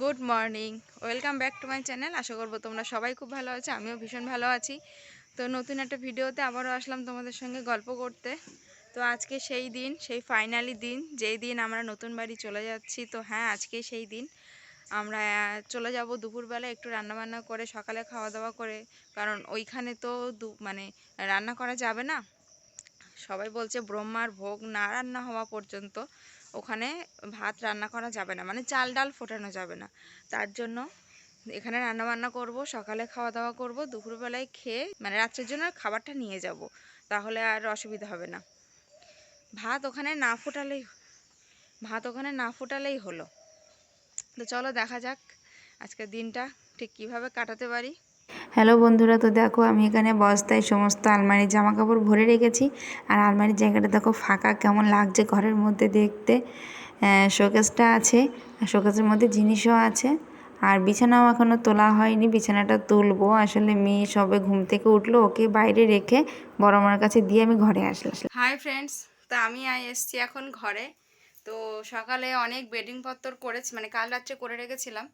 Good morning welcome back to my channel আশা করব তোমরা সবাই খুব ভালো আছো, আমিও ভীষণ ভালো আছি। তো নতুন একটা ভিডিওতে আবারও আসলাম তোমাদের সঙ্গে গল্প করতে। তো আজকে সেই দিন, সেই ফাইনালি দিন, যেই দিন আমরা নতুন বাড়ি চলে যাচ্ছি, তো হ্যাঁ আজকে সেই দিন। আমরা চলে যাব দুপুরবেলা একটু রান্নাবান্না করে, সকালে খাওয়া দাওয়া করে। কারণ ওইখানে তো দু মানে রান্না করা যাবে না। সবাই বলছে ব্রহ্মার ভোগ না রান্না হওয়া পর্যন্ত। ওখানে ভাত রান্না করা যাবে না মানে চাল ডাল ফোটানো যাবে না। তার জন্য এখানে রান্না বান্না করব, সকালে খাওয়া দাওয়া করব, দুপুরবেলায় খেয়ে মানে রাত্রের জন্য খাবারটা নিয়ে যাব, তাহলে আর অসুবিধা হবে না। ভাত ওখানে না ফোটালেই, ভাত ওখানে না ফোটালেই হলো। তো চলো দেখা যাক আজকের দিনটা ঠিক কীভাবে কাটাতে পারি। হ্যালো বন্ধুরা, তো দেখো আমি এখানে বস্তায় সমস্ত আলমারির জামা কাপড় ভরে রেখেছি। আর আলমারির জায়গাটা দেখো ফাঁকা, কেমন লাগছে ঘরের মধ্যে দেখতে। শোকেসটা আছে, আর শোকেসের মধ্যে জিনিসও আছে। আর বিছানাও এখনও তোলা হয়নি, বিছানাটা তুলবো। আসলে মেয়ে সবে ঘুম থেকে উঠল, ওকে বাইরে রেখে বড় মার কাছে দিয়ে আমি ঘরে আসলাম। হাই ফ্রেন্ডস, তো আমি এসছি এখন ঘরে। তো সকালে অনেক বেডিং পত্তর করেছি মানে কাল রাত্রে করে রেখেছিলাম।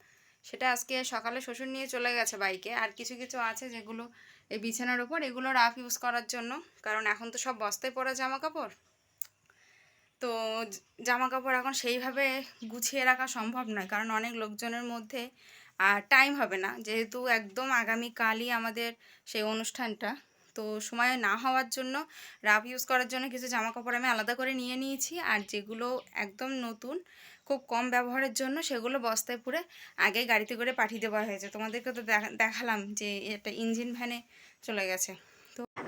সেটা আজকে সকালে শ্বশুর নিয়ে চলে গেছে বাইকে। আর কিছু কিছু আছে যেগুলো এই বিছানার ওপর এগুলো রাফ ইউজ করার জন্য। কারণ এখন তো সব বস্তায় পরা জামা কাপড় তো জামা কাপড় এখন সেইভাবে গুছিয়ে রাখা সম্ভব নয়। কারণ অনেক লোকজনের মধ্যে আর টাইম হবে না। যেহেতু একদম আগামীকালই আমাদের সেই অনুষ্ঠানটা। তো সময় না হওয়ার জন্য রাফ ইউজ করার জন্য কিছু জামা কাপড় আমি আলাদা করে নিয়ে নিয়েছি। আর যেগুলো একদম নতুন, খুব কম ব্যবহারের জন্য সেগুলো বস্তায় পুরে আগে গাড়িতে করে পাঠিয়ে দেওয়া হয়েছে। তোমাদেরকে তো দেখা- দেখালাম যে একটা ইঞ্জিন ভ্যানে চলে গেছে।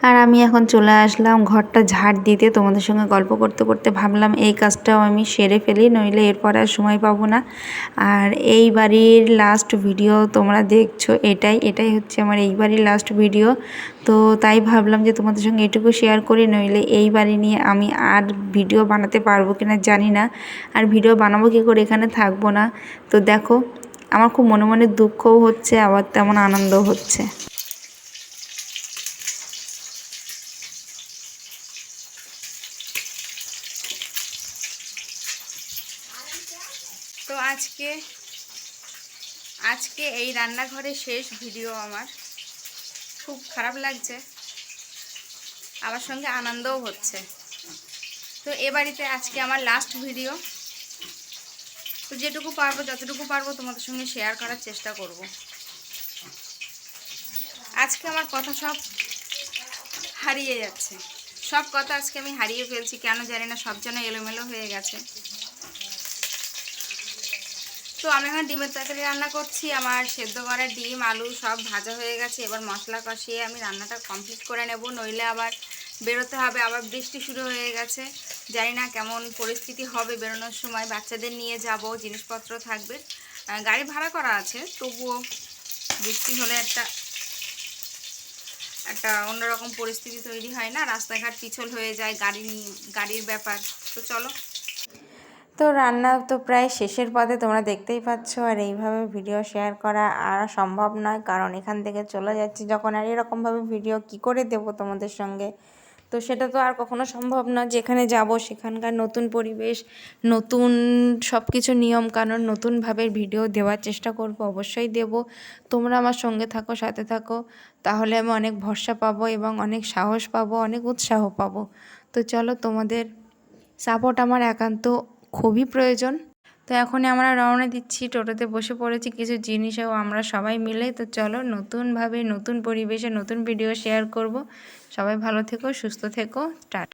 আর আমি এখন চলে আসলাম ঘরটা ঝাড় দিতে। তোমাদের সঙ্গে গল্প করতে করতে ভাবলাম এই কাজটাও আমি সেরে ফেলি, নইলে এরপর আর সময় পাবো না। আর এই বাড়ির লাস্ট ভিডিও তোমরা দেখছ, এটাই এটাই হচ্ছে আমার এই বাড়ির লাস্ট ভিডিও তো তাই ভাবলাম যে তোমাদের সঙ্গে এটুকু শেয়ার করি, নইলে এই বাড়ি নিয়ে আমি আর ভিডিও বানাতে পারব কিনা জানি না। আর ভিডিও বানাবো কী করে, এখানে থাকব না। তো দেখো, আমার খুব মনে মনে দুঃখও হচ্ছে, আবার তেমন আনন্দও হচ্ছে। তো আজকে আজকে এই রান্নাঘরে শেষ ভিডিও আমার। খুব খারাপ লাগছে। আমার সঙ্গে আনন্দও হচ্ছে। তো এ বাড়িতে আজকে আমার লাস্ট ভিডিও তো যেটুকু পারব, যতটুকু পারব তোমাদের সঙ্গে শেয়ার করার চেষ্টা করব। আজকে আমার কথা সব হারিয়ে যাচ্ছে। সব কথা আজকে আমি হারিয়ে ফেলছি, কেন জানি না, সব যেন এলোমেলো হয়ে গেছে। তো আমি এখন ডিমের তরকারি রান্না করছি, আমার সেদ্ধ করা ডিম, আলু সব ভাজা হয়ে গেছে। এবার মশলা কষিয়ে আমি রান্নাটা কমপ্লিট করে নেব, নইলে আবার বেরোতে হবে, আবার বৃষ্টি শুরু হয়ে গেছে। জানি না কেমন পরিস্থিতি হবে বেরোনোর সময়, বাচ্চাদের নিয়ে যাব, জিনিসপত্র থাকবে। গাড়ি ভাড়া করা আছে, তবুও বৃষ্টি হলে একটা একটা অন্যরকম পরিস্থিতি তৈরি হয় না। রাস্তাঘাট পিছল হয়ে যায়, গাড়ি, গাড়ির ব্যাপার। তো চলো তো রান্না তো প্রায় শেষের পথে তোমরা দেখতেই পাচ্ছ, আর এইভাবে ভিডিও শেয়ার করা আর সম্ভব নয়। কারণ এখান থেকে চলে যাচ্ছি যখন, আর এরকমভাবে ভিডিও কি করে দেব তোমাদের সঙ্গে? তো সেটা তো আর কখনো সম্ভব না যেখানে যাব সেখানকার নতুন পরিবেশ, নতুন সব কিছু নিয়ম কানুন নতুনভাবে ভিডিও দেওয়ার চেষ্টা করব, অবশ্যই দেব। তোমরা আমার সঙ্গে থাকো, সাথে থাকো। তাহলে আমি অনেক ভরসা পাবো এবং অনেক সাহস পাবো, অনেক উৎসাহ পাবো। তো চলো তোমাদের সাপোর্ট আমার একান্ত খুবই প্রয়োজন। তো এখনই আমরা রওনা দিচ্ছি, টোটোতে বসে পড়েছি কিছু জিনিসও আমরা সবাই মিলে। তো চলো নতুনভাবে নতুন পরিবেশে নতুন ভিডিও শেয়ার করব। সবাই ভালো থেকো, সুস্থ থেকো, টাটা।